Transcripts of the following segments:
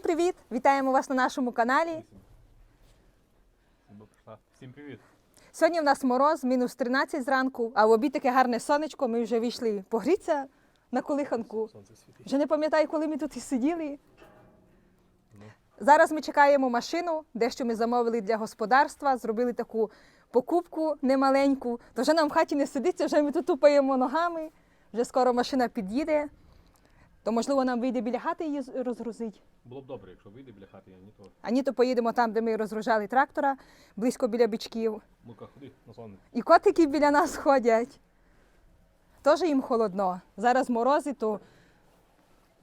Всім привіт! Вітаємо вас на нашому каналі. Всім привіт. Сьогодні в нас мороз, мінус 13 зранку, а в обід таке гарне сонечко. Ми вже вийшли погрітися на колиханку. Вже не пам'ятаю, коли ми тут і сиділи. Зараз ми чекаємо машину, дещо ми замовили для господарства, зробили таку покупку немаленьку. То вже нам в хаті не сидиться, вже ми тут тупаємо ногами, вже скоро машина під'їде. То, можливо, нам вийде біля хати її розгрузить. Було б добре, якщо вийде біля хати, а ні то А ні, то поїдемо там, де ми розгружали трактора, близько біля бичків. мука ходи на сон. І котики біля нас ходять. Теж їм холодно. Зараз морози, то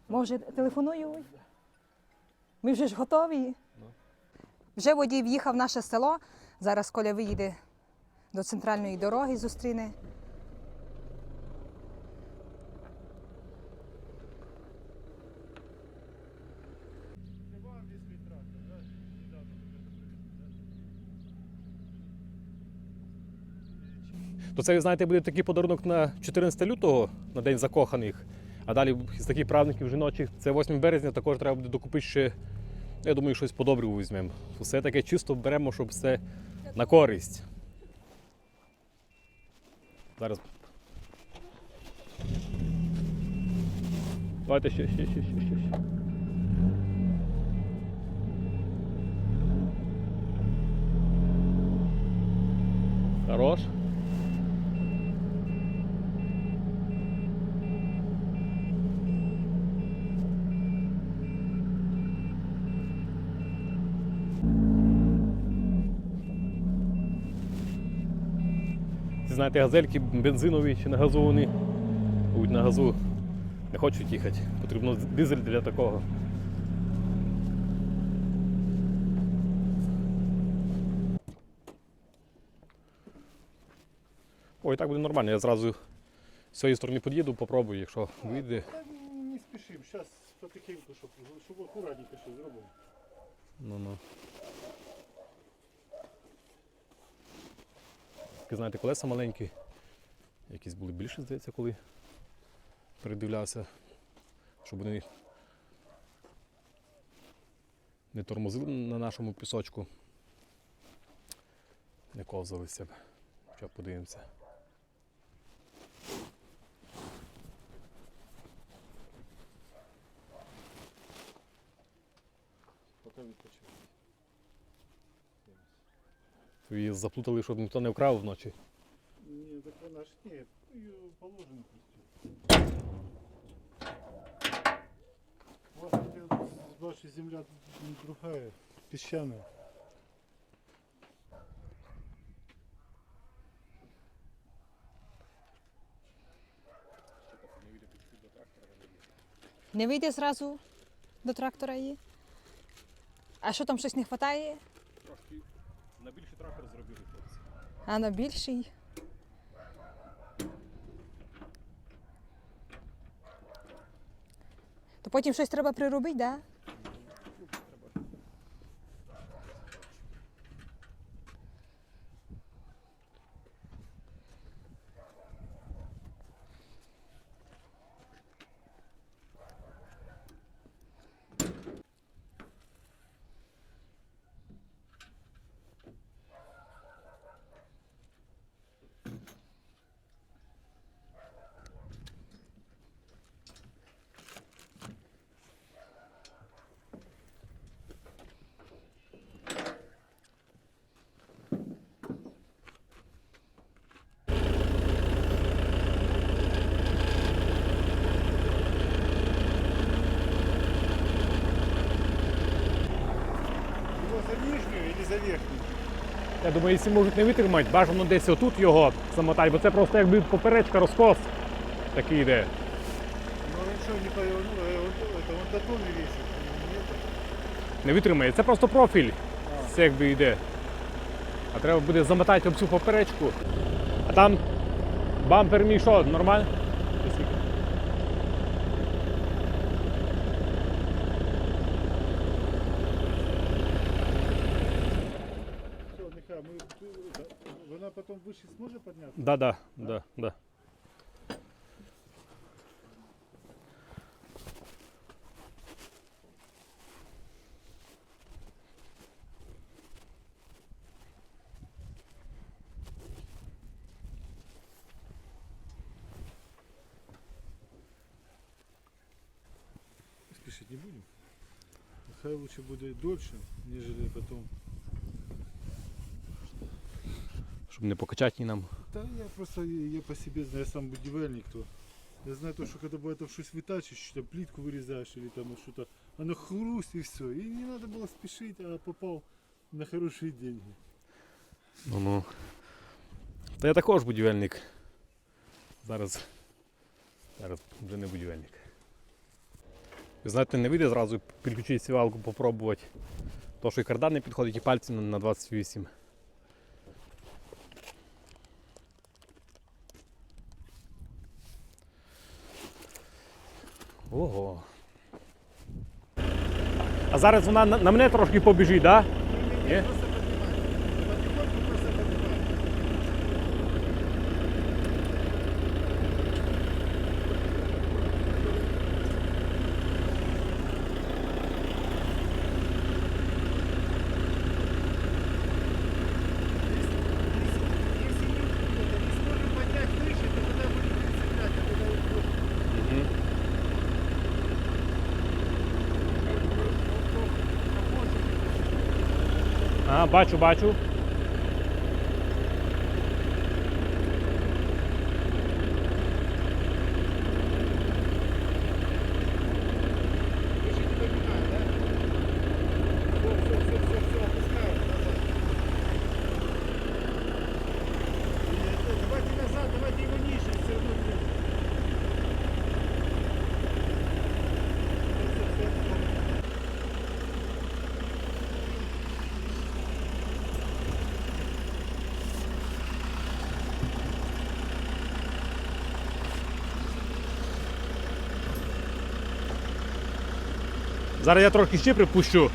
може телефоную. Ми вже ж готові. Вже водій в'їхав в наше село. Зараз Коля виїде до центральної дороги, зустріне. То це, знаєте, буде такий подарунок на 14 лютого, на День закоханих. А далі з таких праздників жіночих, це 8 березня, також треба буде докупити ще, я думаю, щось подобре візьмемо. Все таке чисто беремо, щоб все на користь. Зараз. Давайте ще, ще, ще, ще. ще. Хорош. Знаєте, газельки бензинові чи нагазовані. Будуть на газу. Не хочуть їхати. Потрібно дизель для такого. Ой, так буде нормально. Я зразу з цієї сторони під'їду, попробую, якщо вийде. Не спішимо, зараз потихеньку, щоб, щоб акуратненько щось зробимо. Ну Такі, знаєте, колеса маленькі. Якісь були більші, здається, коли передивлявся, щоб вони не тормозили на нашому пісочку. Не ковзалися б. Що подивимося. Поки відпочиваємо. Її заплутали, щоб ніхто не вкрав вночі. Ні, так вона ж ні, її положено просто. У вас ваша земля другая, песчаная. Не вийде зразу до трактора її. А що там щось не вистачає? Трошки на більший трактор зробили хлопці. А на більший. То потім щось треба приробити, так? Да? Я думаю, якщо можуть не витримати, бажано десь отут його замотати, бо це просто якби поперечка розкос такий йде. Ну он что, не повернул, э, вот это он до тонны весит. Нет? Не витримає. Це просто профіль. Це якби йде. А треба буде замотати об цю поперечку. А там бампер мій що, нормально? потом выше сможет подняться? Да, да, да, да. Спешить не будем. Хай лучше будет дольше, нежели потом Щоб не покачати ні нам. Да я просто, я по себе знаю, я сам будівельник, то я знаю то, что когда бывает там что-то вытачиваешь, что-то плитку вырезаешь или там что-то, оно хруст и все. И не надо было спешить, а попал на хорошие деньги. Ну ну. Та я також будівельник. Зараз. Зараз вже не будівельник. Ви знаєте, не вийде зразу підключити сівалку, попробувати. То, що і кардан не підходить, і пальці на- на 28. Ого. А зараз вона на, мене трошки побіжить, так? Да? Ні? А, бачу, бачу. Зараз я трохи ще припущу.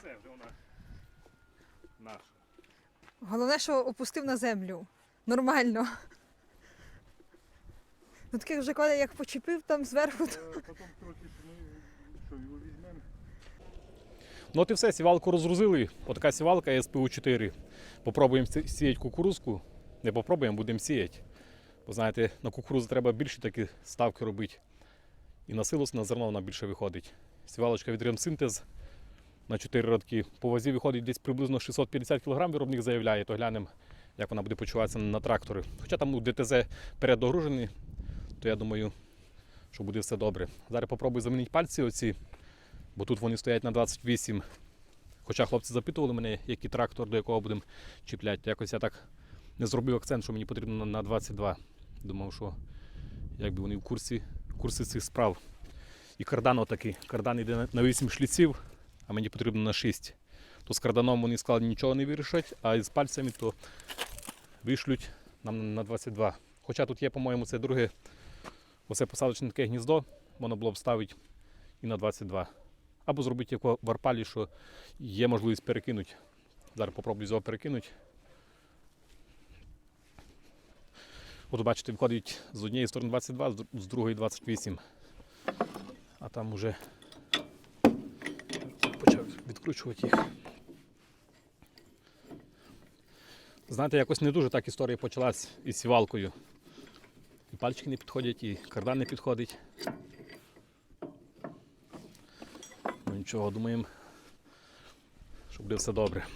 Все, вже вона наша. Головне, що опустив на землю. Нормально. Ну таких вже коли як почепив там зверху. то- Э, трохи ж мы что, его возьмем. Ну от і все, сівалку розгрузили. Отака сівалка СПУ-4. Попробуємо сі- сіяти кукурузку. Не попробуємо, будемо сіяти. Бо знаєте, на кукурузу треба більше такі ставки робити. І на силос, на зерно вона більше виходить. Сівалочка від Ремсинтез на 4 родки. По вазі виходить десь приблизно 650 кг, виробник заявляє, то глянемо, як вона буде почуватися на трактори. Хоча там ну, ДТЗ передогружений, то я думаю, що буде все добре. Зараз попробую замінити пальці оці, бо тут вони стоять на 28. Хоча хлопці запитували мене, який трактор, до якого будемо чіпляти. Якось я так не зробив акцент, що мені потрібно на- на 22. Думав, що якби вони в курсі, курсі цих справ. І кардан отакий. Кардан йде на 8 шліців, а мені потрібно на 6. То з карданом вони сказали, нічого не вирішать, а із пальцями то вишлють нам на 22. Хоча тут є, по-моєму, це друге, оце посадочне таке гніздо, можна було б ставити і на 22. Або зробити як в арпалі, що є можливість перекинути. Зараз попробую його перекинути. От бачите, виходить з однієї сторони 22, з другої 28. А там уже відкручувати їх. Знаєте, якось не дуже так історія почалась із сівалкою. І пальчики не підходять, і кардан не підходить. Ну нічого, думаємо, що буде все добре.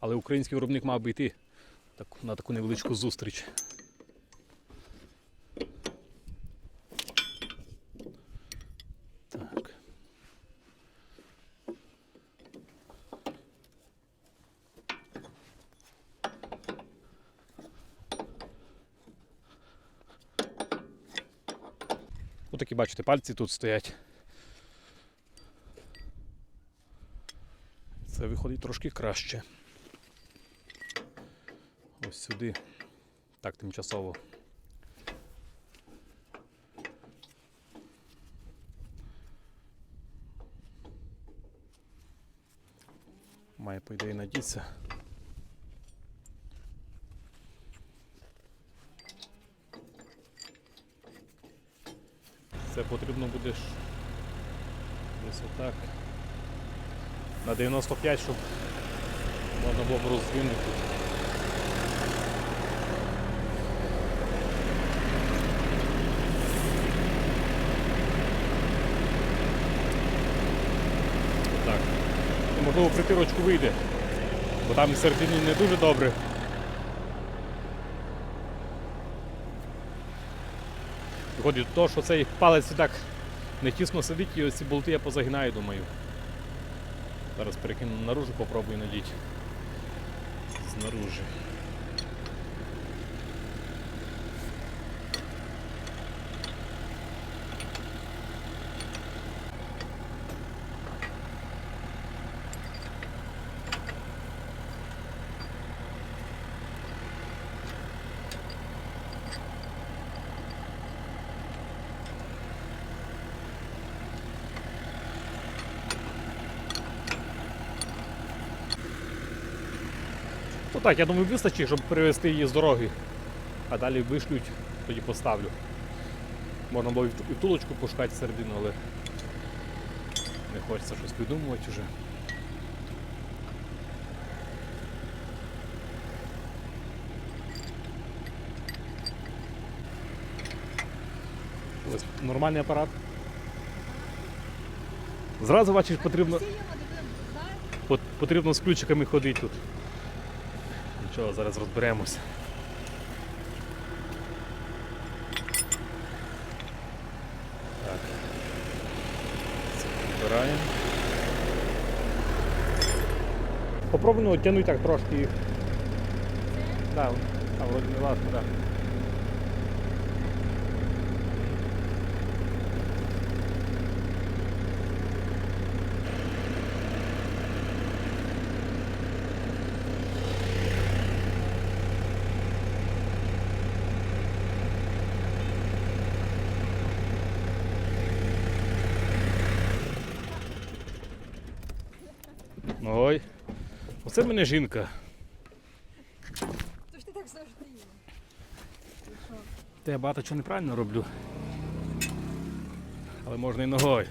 Але український виробник мав би йти на таку невеличку зустріч. Бачите, пальці тут стоять. Це виходить трошки краще. Ось сюди. Так, тимчасово. Має, по ідеї, надітися. Це потрібно буде десь отак. На 95, щоб можна було б роздвинути. Ну, Можливо, притирочку вийде, бо там середині не дуже добре. Виходить до того, що цей палець так не тісно сидить і ось ці болти я позагинаю, думаю. Зараз перекину наружу, попробую надіть. Знаружи. Ну так, я думаю, вистачить, щоб перевезти її з дороги. А далі вишлють, тоді поставлю. Можна було і втулочку пошукати середину, але не хочеться щось придумувати вже. Ось нормальний апарат. Зразу бачиш, потрібно, потрібно з ключиками ходити тут. Нічого, зараз розберемося. Так. Це підбираємо. Попробуємо тягнути так трошки їх. Так, там вроді не так. Ой. Оце мене жінка. То ж ти так завжди. є. Та я багато чого неправильно роблю. Але можна і ногою.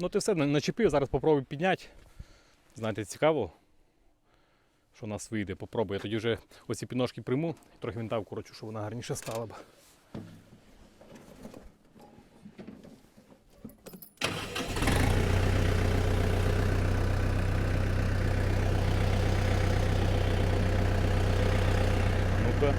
Ну ти все начепив, зараз попробуй підняти. Знаєте, цікаво, що у нас вийде. Попробую. Я тоді вже оці підножки прийму, трохи винтавку рочу, щоб вона гарніше стала б. Ну-ка.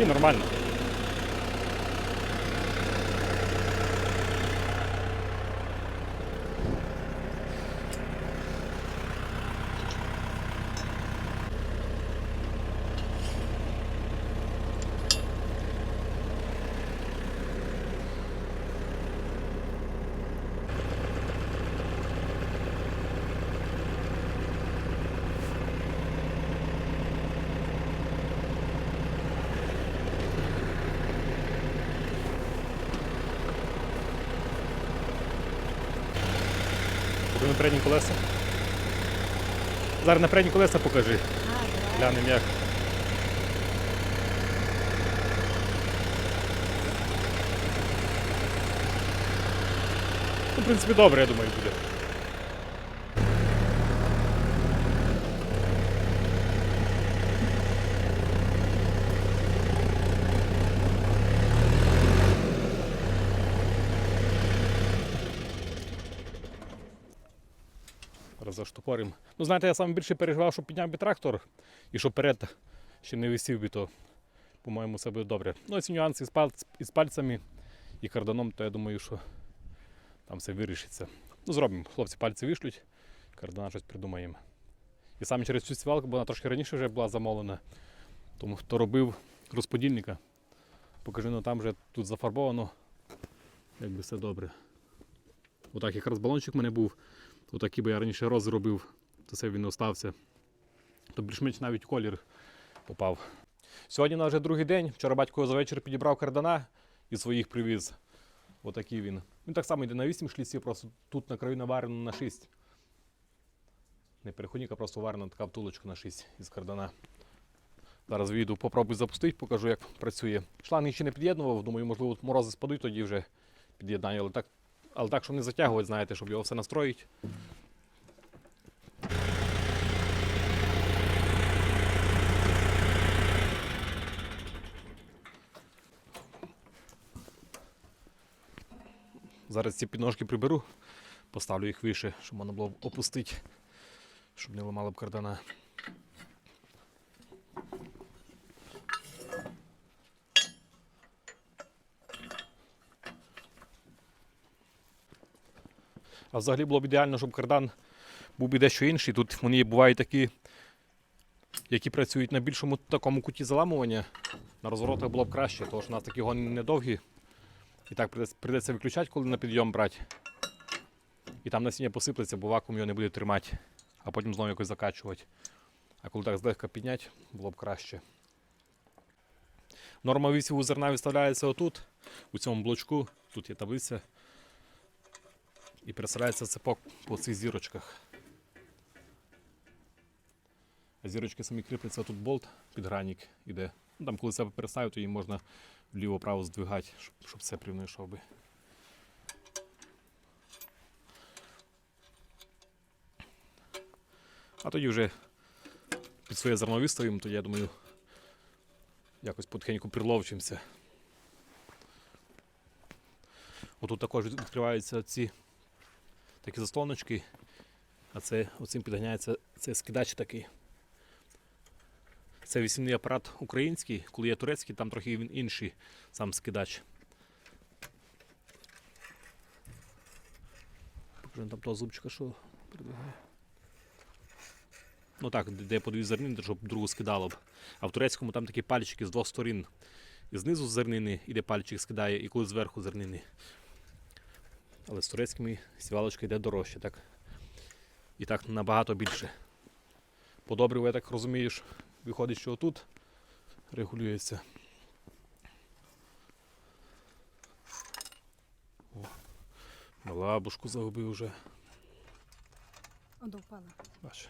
І нормально. На передні колеса. Зараз на передні колеса покажи. Глянемо як. Ну, в принципі, добре, я думаю, буде. Зараз. Ну, знаєте, я саме більше переживав, щоб підняв би трактор і щоб перед ще не висів би, то, по-моєму, все буде добре. Ну, ці нюанси із пальцями і карданом, то я думаю, що там все вирішиться. Ну, зробимо. Хлопці пальці вишлють, кардана щось придумаємо. І саме через цю сівалку, бо вона трошки раніше вже була замовлена. Тому хто робив розподільника, покажи, ну там вже тут зафарбовано, якби все добре. Отак якраз балончик в мене був. Отакий би я раніше розробив, то це він остався. То більш-менш навіть колір попав. Сьогодні у нас вже другий день. Вчора батько за вечір підібрав кардана і своїх привіз. Отакий він. Він так само йде на 8 шліців, просто тут на краю наварено на 6. Не переходник, а просто варена така втулочка на 6 із кардана. Зараз вийду, попробую запустити, покажу, як працює. Шланги ще не під'єднував, думаю, можливо, морози спадуть, тоді вже під'єднаю. Але так, але так, щоб не затягувати, знаєте, щоб його все настроїти. Зараз ці підножки приберу, поставлю їх вище, щоб можна було опустити, щоб не ламало б кардана. А взагалі було б ідеально, щоб кардан був би дещо інший. Тут вони бувають такі, які працюють на більшому такому куті заламування. На розворотах було б краще, тому що у нас такі гони недовгі. І так придеться виключати, коли на підйом брати. І там насіння посиплеться, бо вакуум його не буде тримати, а потім знову якось закачувати. А коли так злегка підняти, було б краще. Норма висіву зерна виставляється отут, у цьому блочку. Тут є таблиця. І пересирається цепок по цих зірочках. А зірочки самі кріпляться, тут болт, підгранник іде. Ну, там, коли себе переставити, то її можна вліво-право здвигати, щоб, щоб все рівно йшов би. А тоді вже під своє зерно виставимо, то я думаю, якось потихеньку приловчимося. Отут також відкриваються ці такі заслоночки, а це оцим підганяється це скидач такий. Це вісімний апарат український, коли є турецький, там трохи він інший сам скидач. Покажу там того зубчика, що передвигає. Ну так, де по дві зернини, щоб другу скидало б. А в турецькому там такі пальчики з двох сторін. І знизу зернини іде пальчик скидає, і коли зверху зернини. Але з турецькими сівалочка йде дорожче, так? І так набагато більше подобрив, я так розумієш, виходить, що отут регулюється. О, Лабушку загубив вже. Оно впала. Бач.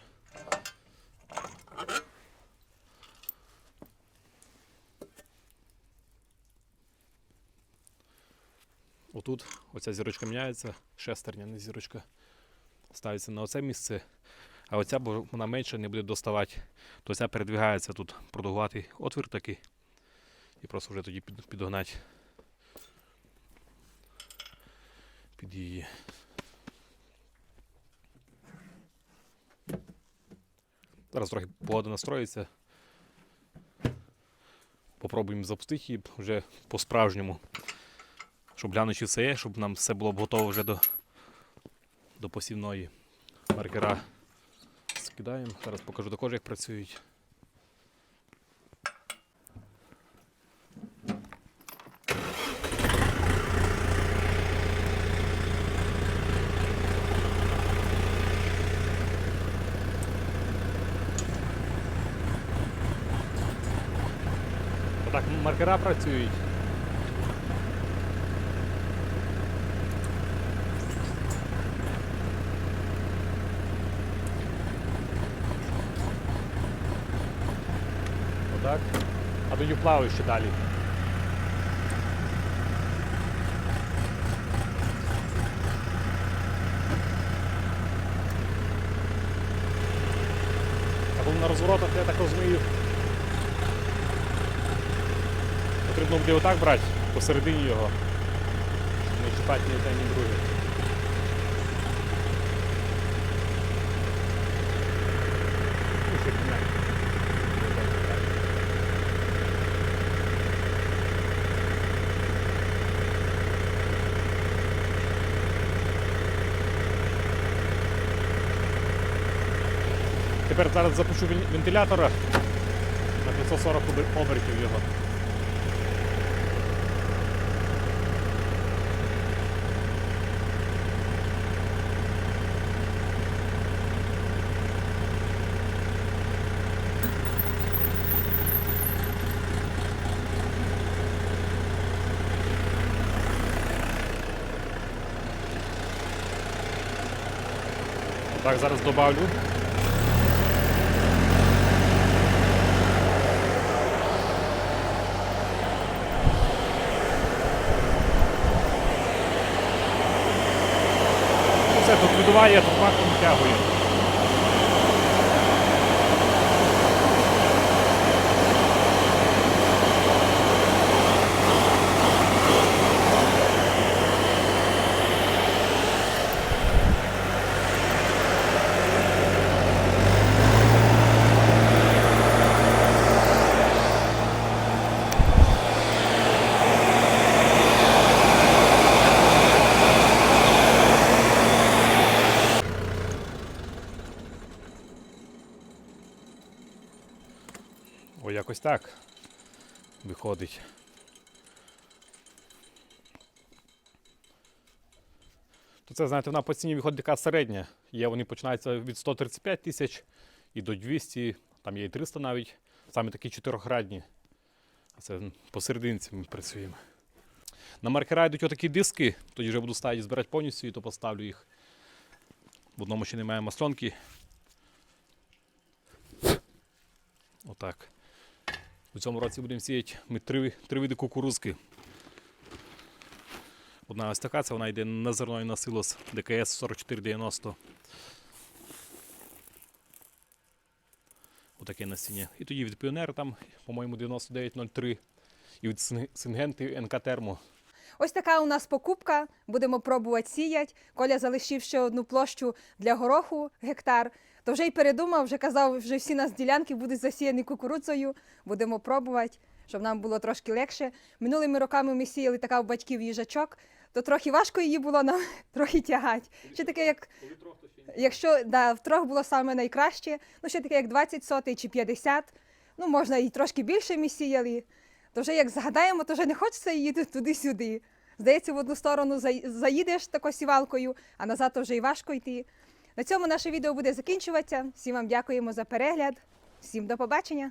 Отут оця зірочка міняється, шестерня, не зірочка. Ставиться на оце місце, а оця, бо вона менше не буде доставати, то ця передвигається тут продовгуватий отвір такий. І просто вже тоді під, підогнати під її. Зараз трохи погода настроїться. Попробуємо запустити її вже по-справжньому. Щоб глянути, чи все є, щоб нам все було б готово вже до, до посівної. Маркера скидаємо. Зараз покажу також, як працюють. Маркера працюють. Отак. А тоді плаваю ще далі. А коли на розворотах, я так розумію, Потрібно буде отак брати посередині його. щоб Не чіпати ні одне, ні друге. Ну, ще підняти. Тепер зараз запущу вентилятора на 540 обер- обертів його. Так, зараз добавлю. Ну, Все, тут видуває, тут максимум тягує. Якось так виходить. То це, знаєте, вона по ціні виходить така середня. Є, вони починаються від 135 тисяч і до 200, там є і 300 навіть. Саме такі чотирьохрадні. А це посерединці ми працюємо. На маркера йдуть отакі диски, тоді вже буду ставити збирати повністю, і то поставлю їх. В одному ще немає маслонки. Отак. У цьому році будемо сіяти ми три, три види кукурузки. Одна ось така, це вона йде на зерно і на силос ДКС 4490. Отаке насіння. І тоді від Піонер там, по-моєму, 9903. І від Сингенти НК Термо. Ось така у нас покупка. Будемо пробувати сіяти. Коля залишив ще одну площу для гороху гектар. То вже й передумав, вже казав, вже всі нас ділянки будуть засіяні кукурудзою. Будемо пробувати, щоб нам було трошки легше. Минулими роками ми сіяли така у батьків їжачок, то трохи важко її було нам трохи тягати. Ще таке, як якщо да, втрох було саме найкраще, ну ще таке, як 20 сотий чи 50, ну можна і трошки більше ми сіяли. То вже як згадаємо, то вже не хочеться її туди-сюди. Здається, в одну сторону заїдеш тако сівалкою, а назад то вже і важко йти. На цьому наше відео буде закінчуватися. Всім вам дякуємо за перегляд. Всім до побачення!